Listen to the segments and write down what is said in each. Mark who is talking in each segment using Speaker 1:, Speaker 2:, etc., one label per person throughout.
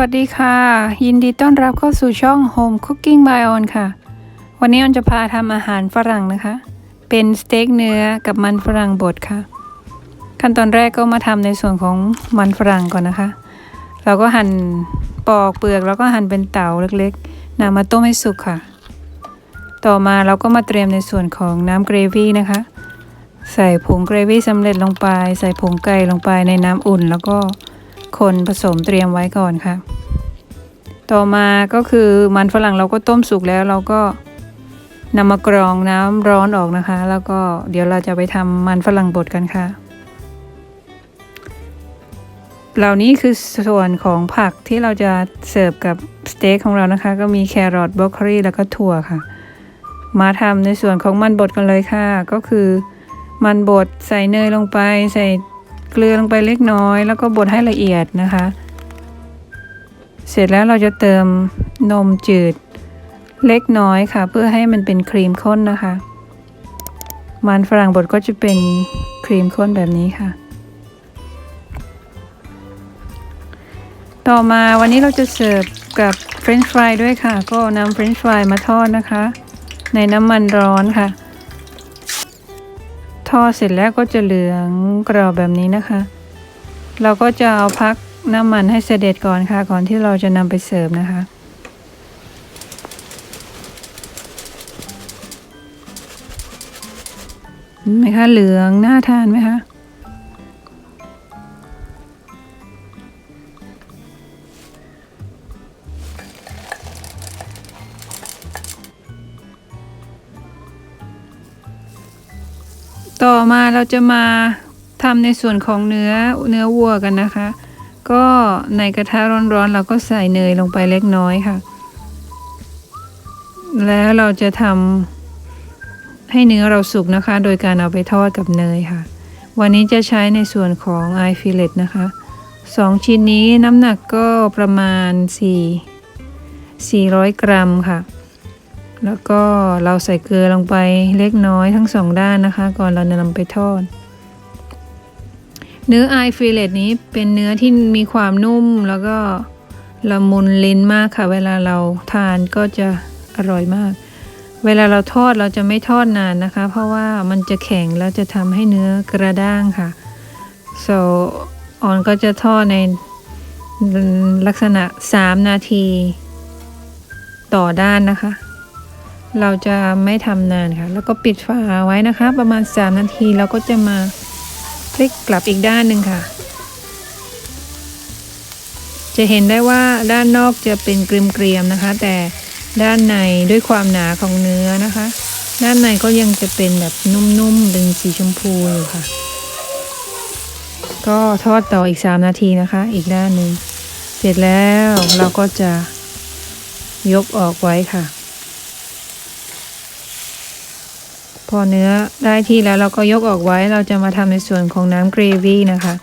Speaker 1: วัสดีค่ะ ยินดีต้อนรับเข้าสู่ช่อง Home Cooking by On ค่ะ วันนี้ออนจะพาทำอาหารฝรั่งนะคะ เป็นสเต็กเนื้อกับมันฝรั่งบดค่ะ ขั้นตอนแรกก็มาทำในส่วนของมันฝรั่งก่อนนะคะ เราก็หั่นปอกเปลือกแล้วก็หั่นเป็นเต๋าเล็กๆนำมาต้มให้สุกค่ะ ต่อมาเราก็มาเตรียมในส่วนของน้ำเกรวี่นะคะ ใส่ผงเกรวี่สำเร็จลงไป ใส่ผงไก่ลงไปในน้ำอุ่นแล้วก็ คนผสมเตรียมไว้ก่อนค่ะ ต่อมาก็คือมันฝรั่งเราก็ต้มสุกแล้วเราก็นำมากรองน้ำร้อนออกนะคะ แล้วก็เดี๋ยวเราจะไปทำมันฝรั่งบดกันค่ะ เหล่านี้คือส่วนของผักที่เราจะเสิร์ฟกับสเต็กของเรานะคะ ก็มีแครอทบรอกโคลีแล้วก็ถั่วค่ะ มาทำในส่วนของมันบดกันเลยค่ะ ก็คือมันบดใส่เนยลงไปใส่ เกลือลงไปเล็กน้อย แล้วก็บดให้ละเอียดนะคะ เสร็จแล้วเราจะเติมนมจืดเล็กน้อยค่ะ เพื่อให้มันเป็นครีมข้นนะคะ มันฝรั่งบดก็จะเป็นครีมข้นแบบนี้ค่ะ ต่อมาวันนี้เราจะเสิร์ฟกับเฟรนช์ฟรายด้วยค่ะ ก็นำเฟรนช์ฟรายมาทอดนะคะ ในน้ำมันร้อนค่ะ อเสร็จแล้วก็จะเหลืองกรอบแบบนี้นะคะ เราก็จะเอาพักน้ำมันให้เสด็จก่อนค่ะ ก่อนที่เราจะนำไปเสิร์ฟนะคะ เห็นไหมคะเหลืองน่าทานไหมคะ ต่อมาเราจะมาทำในส่วนของเนื้อเนื้อวัวกันนะคะ ก็ในกระทะร้อนๆเราก็ใส่เนยลงไปเล็กน้อยค่ะ แล้วเราจะทำให้เนื้อเราสุกนะคะ โดยการเอาไปทอดกับเนยค่ะ วันนี้จะใช้ในส่วนของไอฟิเลตนะคะสองชิ้นนี้น้ำหนักก็ประมาณ 4 400 กรัมค่ะ แล้วก็เราใส่เกลือลงไปเล็กน้อยทั้งสองด้านนะคะ ก่อนเราจะนำไปทอด เนื้อไอฟิเลตนี้เป็นเนื้อที่มีความนุ่มแล้วก็ละมุนลิ้นมากค่ะ เวลาเราทานก็จะอร่อยมาก เวลาเราทอดเราจะไม่ทอดนานนะคะ เพราะว่ามันจะแข็งแล้วจะทำให้เนื้อกระด้างค่ะ so ออนก็จะทอดในลักษณะ 3 นาทีต่อด้านนะคะ เราจะไม่ทำนานค่ะ แล้วก็ปิดฝาไว้นะคะ ประมาณ 3 นาทีเราก็จะมาพลิกกลับอีกด้านหนึ่งค่ะ จะเห็นได้ว่าด้านนอกจะเป็นเกรียมๆนะคะ แต่ด้านในด้วยความหนาของเนื้อนะคะ ด้านในก็ยังจะเป็นแบบนุ่มๆเป็นสีชมพูอยู่ค่ะ ก็ทอดต่ออีก 3 นาทีนะคะ อีกด้านหนึ่งเสร็จแล้วเราก็จะยกออกไว้ค่ะ พ อเนื้อได้ที่แล้วเราก็ยกออกไว้เราจะมาทำในส่วนของน้ำเกรวี่นะคะ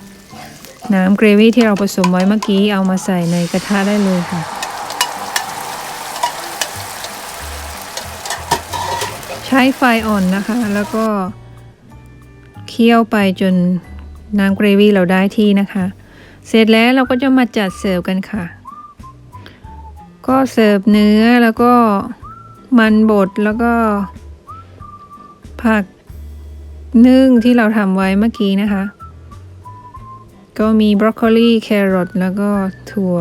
Speaker 1: น้ำเกรวี่ที่เราผสมไว้เมื่อกี้เอามาใส่ในกระทะได้เลยค่ะ ใช้ไฟอ่อนนะคะ แล้วก็เคี่ยวไปจนน้ำเกรวี่เราได้ที่นะคะ เสร็จแล้วเราก็จะมาจัดเสิร์ฟกันค่ะ ก็เสิร์ฟเนื้อแล้วก็มันบดแล้วก็ ผักนึ่งที่เราทำไว้เมื่อกี้นะคะ ก็มีบรอกโคลีแครอทแล้วก็ถั่ว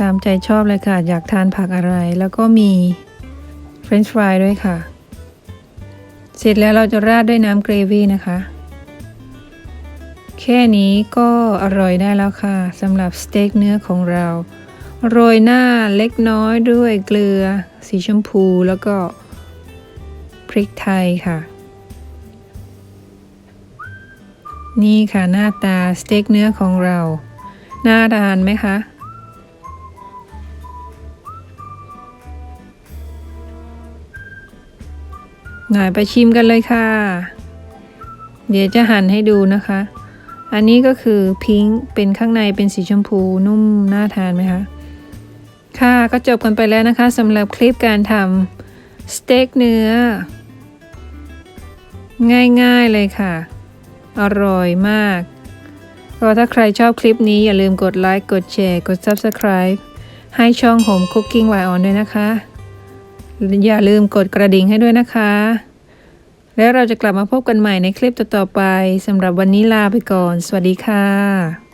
Speaker 1: ตามใจชอบเลยค่ะ อยากทานผักอะไร แล้วก็มีเฟรนช์ฟรายด้วยค่ะ เสร็จแล้วเราจะราดด้วยน้ำเกรวี่นะคะ แค่นี้ก็อร่อยได้แล้วค่ะสำหรับสเต็กเนื้อของเรา โรยหน้าเล็กน้อยด้วยเกลือสีชมพูแล้วก็ พริกไทยค่ะ นี่ค่ะหน้าตาสเต็กเนื้อของเรา น่าทานไหมคะหน่อยไปชิมกันเลยค่ะ เดี๋ยวจะหั่นให้ดูนะคะ อันนี้ก็คือพิงค์เป็นข้างในเป็นสีชมพูนุ่มน่าทานไหมคะ ค่ะก็จบกันไปแล้วนะคะสำหรับคลิปการทำสเต็กเนื้อ ง่ายๆเลยค่ะ อร่อยมาก ก็ถ้าใครชอบคลิปนี้อย่าลืมกดไลค์ กดแชร์ กด Subscribe ให้ช่องผม Cooking y On ด้วยนะคะ อย่าลืมกดกระดิ่งให้ด้วยนะคะ แล้วเราจะกลับมาพบกันใหม่ในคลิปต่อๆไปสำหรับวันนี้ลาไปก่อน สวัสดีค่ะ